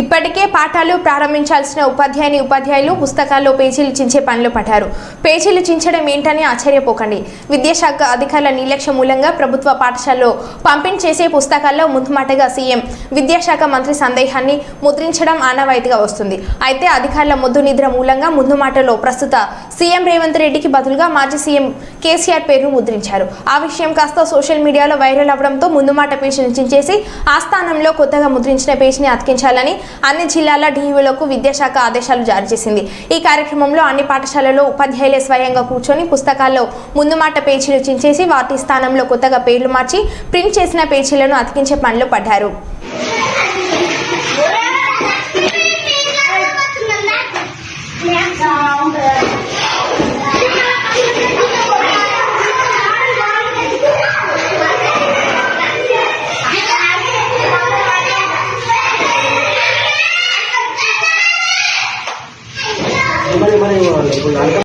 ఇప్పటికే పాఠాలు ప్రారంభించాల్సిన ఉపాధ్యాయుని ఉపాధ్యాయులు పుస్తకాల్లో పేజీలు చించే పనిలో పడ్డారు. పేజీలు చించడం ఏంటని ఆశ్చర్యపోకండి. విద్యాశాఖ అధికారుల నిర్లక్ష్య మూలంగా ప్రభుత్వ పాఠశాలలో పంపిణీ చేసే పుస్తకాల్లో ముందుమాటగా సీఎం విద్యాశాఖ మంత్రి సందేహాన్ని ముద్రించడం ఆనవాయితీగా వస్తుంది. అయితే అధికారుల ముద్దు నిద్ర మూలంగా ముందు మాటలో ప్రస్తుత సీఎం రేవంత్ రెడ్డికి బదులుగా మాజీ సీఎం కేసీఆర్ పేరును ముద్రించారు. ఆ విషయం కాస్త సోషల్ మీడియాలో వైరల్ అవడంతో ముందు మాట పేజీని చించేసి ఆ స్థానంలో కొత్తగా ముద్రించిన పేజీని అతికించాలని అన్ని జిల్లాల డీఈలకు విద్యాశాఖ ఆదేశాలు జారీ చేసింది. ఈ కార్యక్రమంలో అన్ని పాఠశాలల్లో ఉపాధ్యాయులే స్వయంగా కూర్చొని పుస్తకాల్లో ముందు మాట పేజీలు చించేసి వాటి స్థానంలో కొత్తగా పేర్లు మార్చి ప్రింట్ చేసిన పేజీలను అతికించే పనిలో పడ్డారు. ご覧ください。